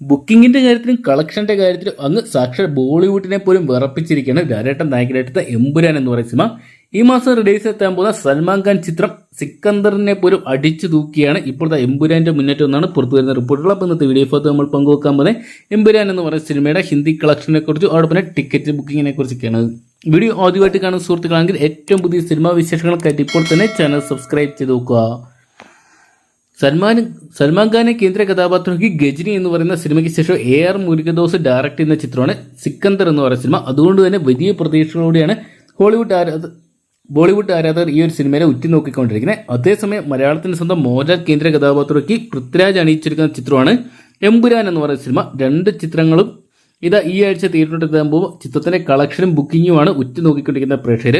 ബുക്കിങ്ങിന്റെ കാര്യത്തിലും കളക്ഷന്റെ കാര്യത്തിലും അങ്ങ് സാക്ഷാൽ ബോളിവുഡിനെ പോലും വിറപ്പിച്ചിരിക്കുകയാണ് രാരേട്ടൻ നായകനായിട്ട് എമ്പുരാൻ എന്ന് പറയുന്ന സിനിമ. ഈ മാസം റിലീസ് എത്താൻ പോകുന്ന സൽമാൻ ഖാൻ ചിത്രം സിക്കന്ദറിനെ പോലും അടിച്ചു തൂക്കിയാണ് ഇപ്പോഴത്തെ എമ്പുരാന്റെ മുന്നേറ്റം എന്നാണ് പുറത്തു വരുന്ന റിപ്പോർട്ടുകൾ അപ്പോൾ ഇന്നത്തെ വീഡിയോ ഭാഗത്ത് നമ്മൾ പങ്കുവെക്കാൻ പോകുന്നത് എമ്പുരാൻ എന്ന് പറയുന്ന സിനിമയുടെ ഹിന്ദി കളക്ഷനെ കുറിച്ചും അതോടൊപ്പം ടിക്കറ്റ് ബുക്കിങ്ങിനെ കുറിച്ചൊക്കെയാണ്. വീഡിയോ ആദ്യമായിട്ട് കാണുന്ന സുഹൃത്തുക്കളാണെങ്കിൽ ഏറ്റവും പുതിയ സിനിമാ വിശേഷങ്ങൾക്കായിട്ട് ഇപ്പോൾ തന്നെ ചാനൽ സബ്സ്ക്രൈബ് ചെയ്ത് നോക്കുക. സൽമാൻ സൽമാൻ ഖാനെ കേന്ദ്ര കഥാപാത്രമാക്കി ഗജനി എന്ന് പറയുന്ന സിനിമയ്ക്ക് ശേഷം എ ആർ മുരുകദോസ് ഡയറക്ട് ചെയ്യുന്ന ചിത്രമാണ് സിക്കന്ദർ എന്ന് പറയുന്ന സിനിമ. അതുകൊണ്ട് തന്നെ വലിയ പ്രതീക്ഷകളോടെയാണ് ഹോളിവുഡ് ആരാധ ബോളിവുഡ് ആരാധകർ ഈ ഒരു സിനിമയെ ഉറ്റുനോക്കിക്കൊണ്ടിരിക്കുന്നത്. അതേസമയം മലയാളത്തിന്റെ സ്വന്തം മോഹൻലാൽ കേന്ദ്ര കഥാപാത്രമാക്കി പൃഥ്വിരാജ് അണിയിച്ചിരിക്കുന്ന ചിത്രമാണ് എമ്പുരാൻ എന്ന് പറയുന്ന സിനിമ. രണ്ട് ചിത്രങ്ങളും ഇതാ ഈ ആഴ്ച തിയേറ്ററിലെത്താകുമ്പോൾ ചിത്രത്തിന്റെ കളക്ഷനും ബുക്കിങ്ങുമാണ് ഉറ്റുനോക്കിക്കൊണ്ടിരിക്കുന്ന പ്രേക്ഷകർ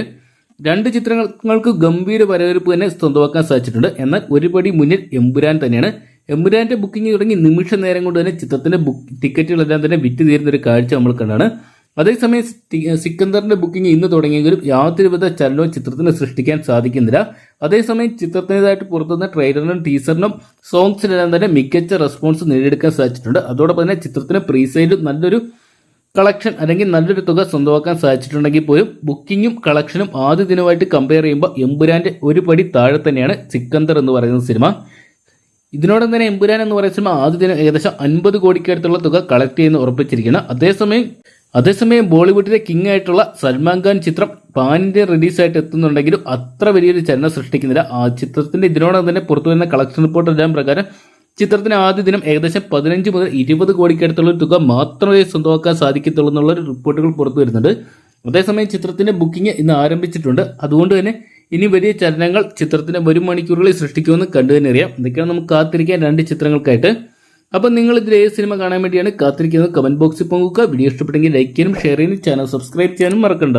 രണ്ട് ചിത്രങ്ങൾക്ക് ഗംഭീര വരവേൽപ്പ് തന്നെ സ്വന്തമാക്കാൻ സാധിച്ചിട്ടുണ്ട്. എന്നാൽ ഒരുപടി മുന്നിൽ എമ്പുരാൻ തന്നെയാണ്. എമ്പുരാന്റെ ബുക്കിംഗ് തുടങ്ങി നിമിഷ നേരം കൊണ്ട് തന്നെ ചിത്രത്തിന്റെ ബുക്ക് ടിക്കറ്റുകളെല്ലാം തന്നെ വിറ്റ് തീരുന്ന ഒരു കാഴ്ച നമ്മൾ കണ്ടാണ്. അതേസമയം സിക്കന്ദറിന്റെ ബുക്കിംഗ് ഇന്ന് തുടങ്ങിയെങ്കിലും യാതൊരുവിധ ചലനവും ചിത്രത്തിന് സൃഷ്ടിക്കാൻ സാധിക്കുന്നില്ല. അതേസമയം ചിത്രത്തിന്റെതായിട്ട് പുറത്തുനിന്ന ട്രെയിലറിനും ടീസറിനും സോങ്സിനെല്ലാം തന്നെ മികച്ച റെസ്പോൺസ് നേടിയെടുക്കാൻ സാധിച്ചിട്ടുണ്ട്. അതോടൊപ്പം തന്നെ ചിത്രത്തിന് പ്രീസൈഡും നല്ലൊരു കളക്ഷൻ അല്ലെങ്കിൽ നല്ലൊരു തുക സ്വന്തമാക്കാൻ സാധിച്ചിട്ടുണ്ടെങ്കിൽ പോലും ബുക്കിങ്ങും കളക്ഷനും ആദ്യ ദിനമായിട്ട് കമ്പയർ ചെയ്യുമ്പോൾ എമ്പുരാന്റെ ഒരു പടി താഴെ തന്നെയാണ് സിക്കന്ദർ എന്ന് പറയുന്ന സിനിമ. ഇതിനോടൊപ്പം തന്നെ എമ്പുരാൻ എന്ന് പറയുന്ന സിനിമ ആദ്യ ദിനം ഏകദേശം അൻപത് കോടിക്കടുത്തുള്ള തുക കളക്ട് ചെയ്യുന്ന ഉറപ്പിച്ചിരിക്കുകയാണ്. അതേസമയം അതേസമയം ബോളിവുഡിലെ കിങ് ആയിട്ടുള്ള സൽമാൻ ഖാൻ ചിത്രം ഇന്ത്യ റിലീസായിട്ട് എത്തുന്നുണ്ടെങ്കിലും അത്ര വലിയൊരു ചലനം സൃഷ്ടിക്കുന്നില്ല. ആ ചിത്രത്തിന്റെ ഇതിനോടൊപ്പം തന്നെ പുറത്തു വരുന്ന കളക്ഷൻ റിപ്പോർട്ട് എല്ലാം പ്രകാരം ചിത്രത്തിന് ആദ്യ ദിനം ഏകദേശം പതിനഞ്ച് മുതൽ ഇരുപത് കോടിക്കടുത്തുള്ള ഒരു തുക മാത്രമേ സ്വന്തമാക്കാൻ സാധിക്കത്തുള്ളൂ എന്നുള്ള ഒരു റിപ്പോർട്ടുകൾ പുറത്തു വരുന്നുണ്ട്. അതേസമയം ചിത്രത്തിന്റെ ബുക്കിംഗ് ഇന്ന് ആരംഭിച്ചിട്ടുണ്ട്. അതുകൊണ്ട് തന്നെ ഇനി വലിയ ചലനങ്ങൾ ചിത്രത്തിന്റെ വരും മണിക്കൂറുകളിൽ സൃഷ്ടിക്കുമെന്ന് കണ്ടു തന്നെ അറിയാം. ഇതൊക്കെയാണ് നമുക്ക് കാത്തിരിക്കാൻ രണ്ട് ചിത്രങ്ങൾക്കായിട്ട്. അപ്പം നിങ്ങൾ ഇതിൽ ഏത് സിനിമ കാണാൻ വേണ്ടിയാണ് കാത്തിരിക്കുന്നത്? കമന്റ് ബോക്സിൽ പങ്കുക വീഡിയോ ഇഷ്ടപ്പെട്ടെങ്കിൽ ലൈക്ക് ചെയ്യാനും ഷെയർ ചെയ്യാനും ചാനൽ സബ്സ്ക്രൈബ് ചെയ്യാനും മറക്കണ്ട.